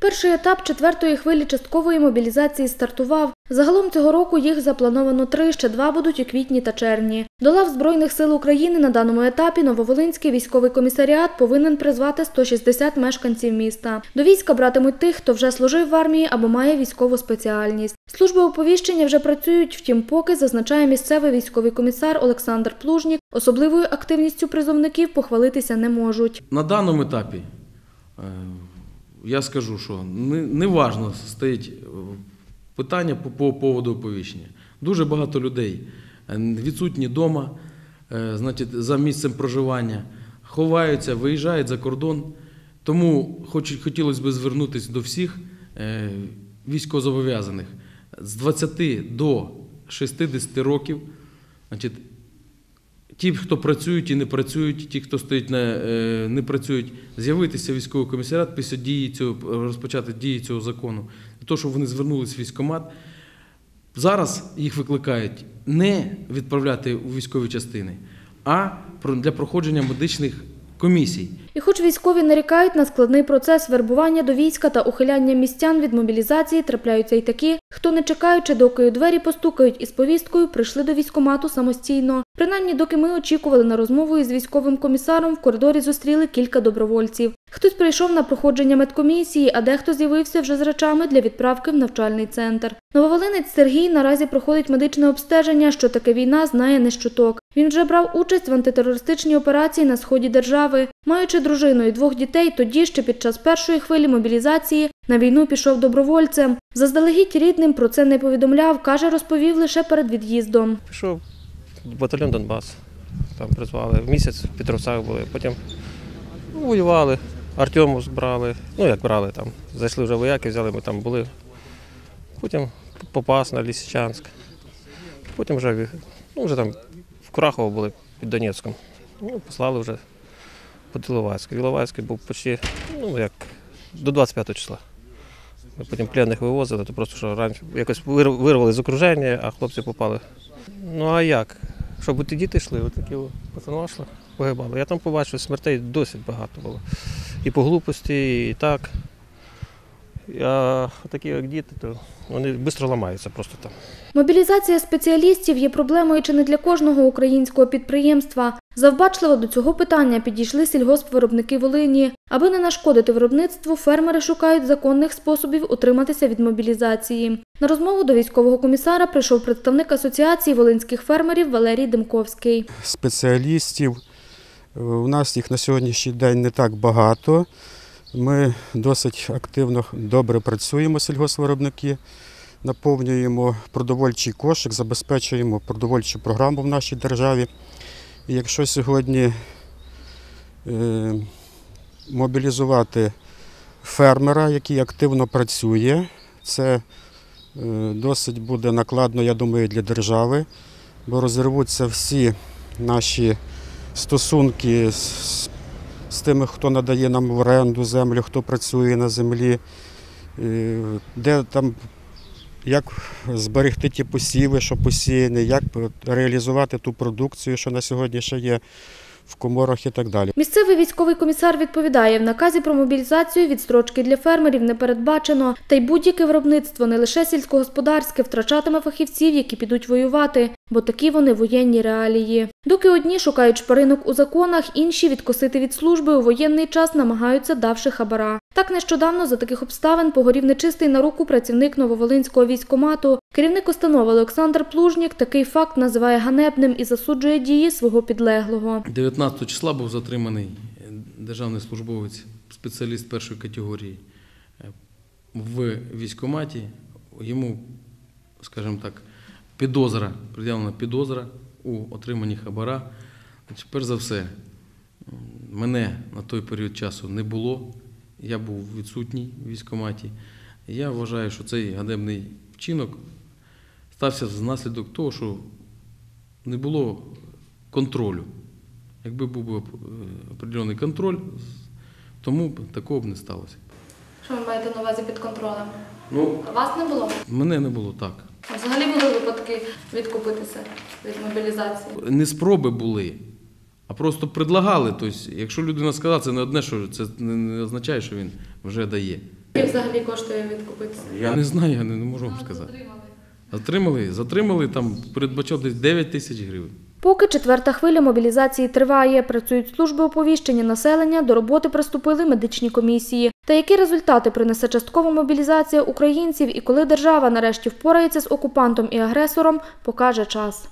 Перший етап четвертої хвилі часткової мобілізації стартував. Загалом цього року їх заплановано три, ще два будуть у квітні та червні. До лав Збройних сил України на даному етапі Нововолинський військовий комісаріат повинен призвати 160 мешканців міста. До війська братимуть тих, хто вже служив в армії або має військову спеціальність. Служби оповіщення вже працюють, втім, поки зазначає місцевий військовий комісар Олександр Плужнік, особливою активністю призовників похвалитися не можуть. На даному етапі е, я скажу, що не, не стоїть е, питання по, по поводу оповіщення. Дуже багато людей е, відсутні вдома, значить, за місцем проживання, ховаються, виїжджають за кордон. Тому хоч, хотілося б звернутися до всіх е, військовозобов'язаних з 20 до 60 років. Значить, Ті, хто працюють і не працюють, ті, хто стоїть на е, не працюють, з'явитися військовий комісаріат після дії цього розпочати дії цього закону, для того, щоб вони звернулися в військкомат. Зараз їх викликають не відправляти у військові частини, а для проходження медичних комісій. І хоч військові нарікають на складний процес вербування до війська та ухиляння містян від мобілізації, трапляються й такі, хто не чекаючи, доки у двері постукають із повісткою, прийшли до військкомату самостійно. Принаймні, доки ми очікували на розмову із військовим комісаром, в коридорі зустріли кілька добровольців. Хтось прийшов на проходження медкомісії, а дехто з'явився вже з речами для відправки в навчальний центр. Нововолинець Сергій наразі проходить медичне обстеження, що таке війна знає не щоток. Він вже брав участь в антитерористичній операції на сході держави. Маючи дружину і двох дітей, тоді ще під час першої хвилі мобілізації на війну пішов добровольцем. Заздалегідь рідним про це не повідомляв, каже, розповів лише перед від'їздом. Пішов в батальйон Донбас. Там призвали. в Місяць в Петровцях були. Потім ну, воювали, Артему збрали. Ну як брали там. Зайшли вже вояки, взяли, ми там були. Потім Попас на Лісичанськ. Потім вже, ну, вже там в Курахово були під Донецьком. Ну, послали вже по Іловайську. Іловайський був почти ну, як до 25 числа. Ми потім пленних вивозили, то просто що раніше якось вир- вирвали з окруження, а хлопці попали. Ну а як? Щоб ті діти йшли, отакі о, пацани йшли, погибали. Я там побачив, смертей досить багато було. І по глупості, і так. А такі як діти, то вони швидко ламаються просто там. Мобілізація спеціалістів є проблемою чи не для кожного українського підприємства. Завбачливо до цього питання підійшли сільгоспвиробники Волині. Аби не нашкодити виробництву, фермери шукають законних способів утриматися від мобілізації. На розмову до військового комісара прийшов представник асоціації волинських фермерів Валерій Демковський. спеціалістів. Е, У нас їх на сьогоднішній день не так багато. Ми досить активно добре працюємо, сільгоспвиробники, наповнюємо продовольчий кошик, забезпечуємо продовольчу програму в нашій державі. Якщо сьогодні е, мобілізувати фермера, який активно працює, це е, досить буде накладно, я думаю, для держави, бо розірвуться всі наші стосунки з, з тими, хто надає нам в оренду землю, хто працює на землі, е, де там, як зберегти ті посіви, що посіяні, як реалізувати ту продукцію, що на сьогодні ще є в коморах і так далі. Місцевий військовий комісар відповідає, в наказі про мобілізацію відстрочки для фермерів не передбачено, та й будь-яке виробництво, не лише сільськогосподарське, втрачатиме фахівців, які підуть воювати, бо такі вони воєнні реалії. Доки одні шукають шпаринок у законах, інші відкосити від служби у воєнний час намагаються давши хабара. Так нещодавно за таких обставин погорів нечистий на руку працівник Нововолинського військкомату. Керівник установи Олександр Плужнік такий факт називає ганебним і засуджує дії свого підлеглого. 19 числа був затриманий е, державний службовець, спеціаліст першої категорії е, в військкоматі. Йому, скажімо так, підозра, пред'явлена підозра у отриманні хабара. Значить, перш за все, мене на той період часу не було. Я був відсутній в військкоматі. Я вважаю, що цей ганебний вчинок стався внаслідок того, що не було контролю. Якби був е, определений контроль, тому такого б не сталося. Що ви маєте на увазі під контролем? Ну, Вас не було? мене не було так. Взагалі були випадки відкупитися від мобілізації. Не спроби були, а просто предлагали. Тобто, якщо людина сказала, це не одне, що це не означає, що він вже дає. Скільки взагалі коштує відкупитися? Я не знаю, я не, не можу вам сказати. Затримали, затримали там передбачав десь 9 тисяч гривень. Поки четверта хвиля мобілізації триває, працюють служби оповіщення населення, до роботи приступили медичні комісії. Та які результати принесе часткова мобілізація українців і коли держава нарешті впорається з окупантом і агресором, покаже час.